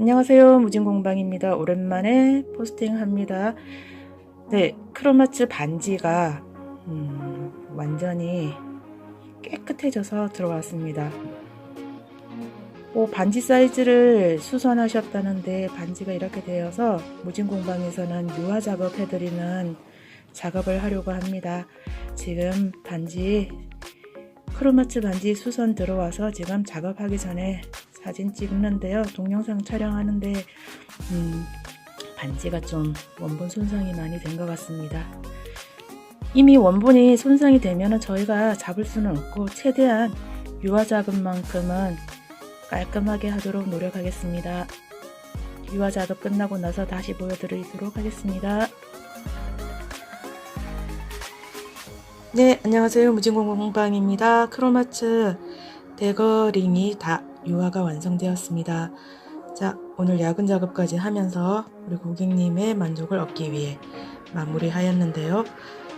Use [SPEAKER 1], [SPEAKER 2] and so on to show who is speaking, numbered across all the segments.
[SPEAKER 1] 안녕하세요. 무진공방입니다. 오랜만에 포스팅합니다. 네, 크로마츠 반지가 음, 완전히 깨끗해져서 들어왔습니다. 오, 반지 사이즈를 수선하셨다는데 반지가 이렇게 되어서 무진공방에서는 유화 작업 해드리는 작업을 하려고 합니다. 지금 반지 크로마츠 반지 수선 들어와서 지금 작업하기 전에 사진 찍는데요. 동영상 촬영하는데 음, 반지가 좀 원본 손상이 많이 된 것 같습니다. 이미 원본이 손상이 되면 저희가 잡을 수는 없고 최대한 유화 작업 만큼은 깔끔하게 하도록 노력하겠습니다. 유화 작업 끝나고 나서 다시 보여드리도록 하겠습니다. 네, 안녕하세요. 무진공방입니다. 크로마츠 대거링이 다 유화가 완성되었습니다. 자, 오늘 야근 작업까지 하면서 우리 고객님의 만족을 얻기 위해 마무리하였는데요.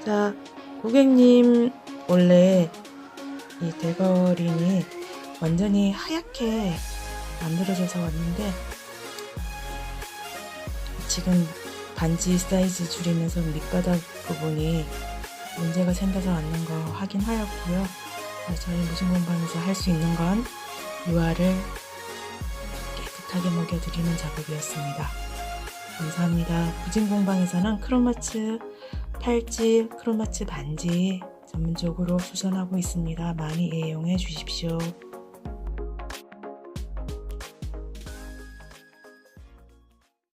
[SPEAKER 1] 자, 고객님 원래 이 대거링이 완전히 하얗게 만들어져서 왔는데 지금 반지 사이즈 줄이면서 밑바닥 부분이 문제가 생겨서 왔는 거 확인하였고요. 저희 무슨 공방에서 할 수 있는 건 유화를 깨끗하게 먹여드리는 작업이었습니다. 감사합니다. 부진 공방에서는 크로마츠 팔찌, 크로마츠 반지 전문적으로 수선하고 있습니다. 많이 이용해 주십시오.